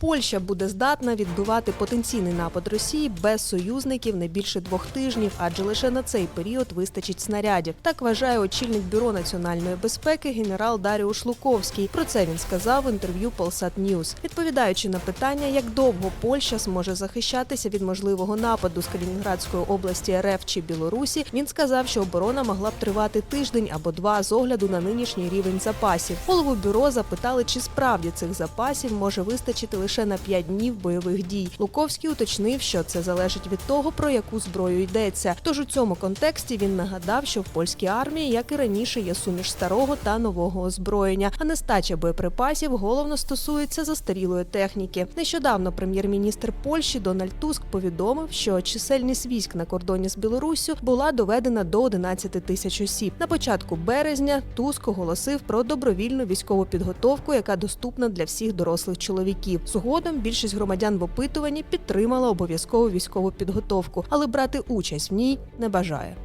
Польща буде здатна відбивати потенційний напад Росії без союзників не більше двох тижнів, адже лише на цей період вистачить снарядів. Так вважає очільник бюро національної безпеки генерал Даріуш Луковський. Про це він сказав в інтерв'ю Polsat News. Відповідаючи на питання, як довго Польща зможе захищатися від можливого нападу з Калінінградської області РФ чи Білорусі, він сказав, що оборона могла б тривати тиждень або два з огляду на нинішній рівень запасів. Голову бюро запитали, чи справді цих запасів може вистачити лише на 5 днів бойових дій. Луковський уточнив, що це залежить від того, про яку зброю йдеться. Тож у цьому контексті він нагадав, що в польській армії, як і раніше, є суміш старого та нового озброєння, а нестача боєприпасів головно стосується застарілої техніки. Нещодавно прем'єр-міністр Польщі Дональд Туск повідомив, що чисельність військ на кордоні з Білоруссю була доведена до 11 тисяч осіб. На початку березня Туск оголосив про добровільну військову підготовку, яка доступна для всіх дорослих чоловіків. Згодом більшість громадян в опитуванні підтримала обов'язкову військову підготовку, але брати участь в ній не бажає.